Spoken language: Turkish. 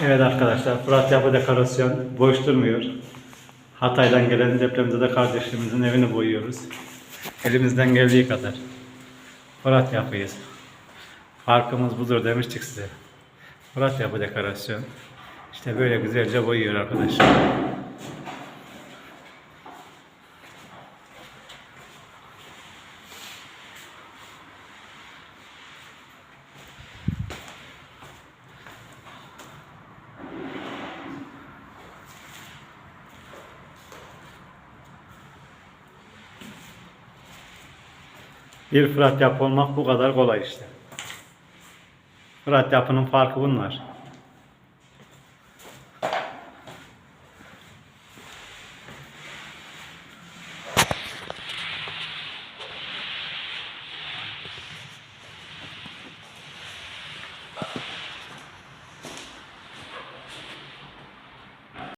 Evet arkadaşlar, Fırat Yapı Dekorasyon boş durmuyor. Hatay'dan gelen depremde de kardeşlerimizin evini boyuyoruz. Elimizden geldiği kadar. Fırat Yapı'yız. Farkımız budur demiştik size. Fırat Yapı Dekorasyon. İşte böyle güzelce boyuyor arkadaşlar. Bir Fırat Yapı olmak bu kadar kolay işte. Fırat Yapı'nın farkı bunlar.